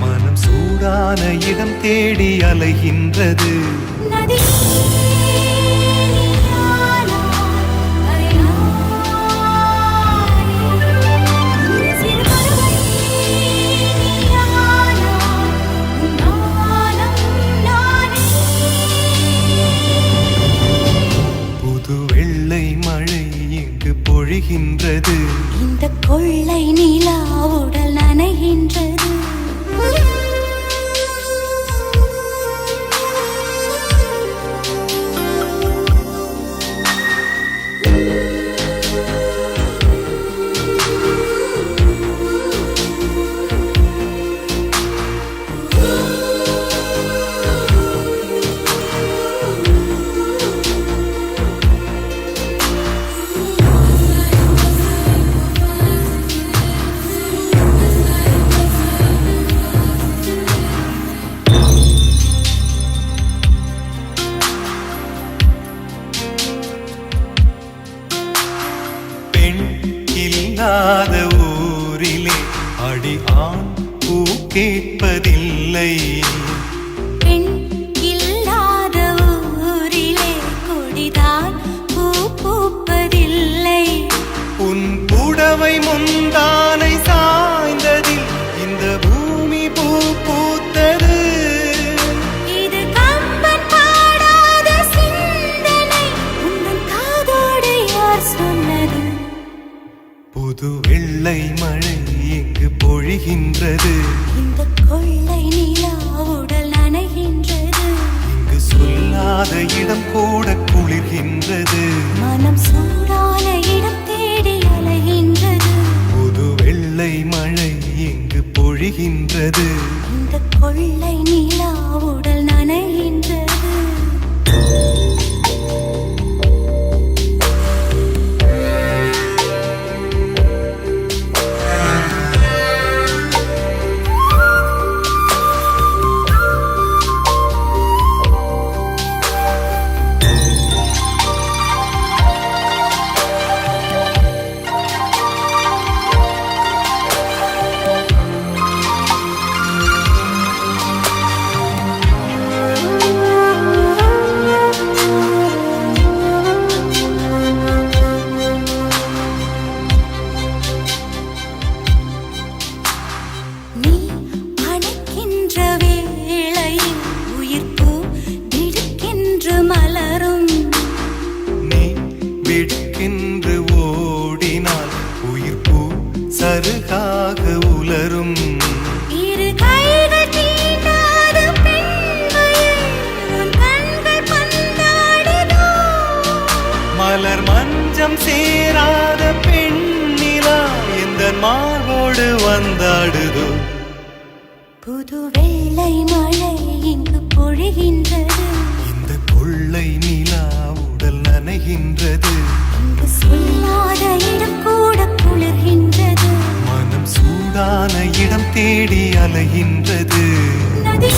மனம் சூடான இடம் தேடி அலைகின்றது. பொழிகின்றது. இந்த கொள்ளை நிலா உடல் நனைகின்றது. இல்லாத ஊரிலே அடி ஆண் பூ கேட்பதில்லை. புது வெள்ளை மழை இங்கு பொழிகின்றது? இந்த கொள்ளை நிலா உடல் நனைகின்றது இங்கு சொல்லாத இடம் கூட குளிர்கின்றது. மனம் சூடான இடம் தேடி அலைகின்றது. புது வெள்ளை மழை இங்கு பொழிகின்றது? இந்த கொள்ளை நிலா உடல் சருகாக உலரும். மலர் மஞ்சம் சேராத பெண்ணிலா இந்த மார்போடு வந்தாடுதோ. புது வெள்ளை மழை அலைகின்றது நதி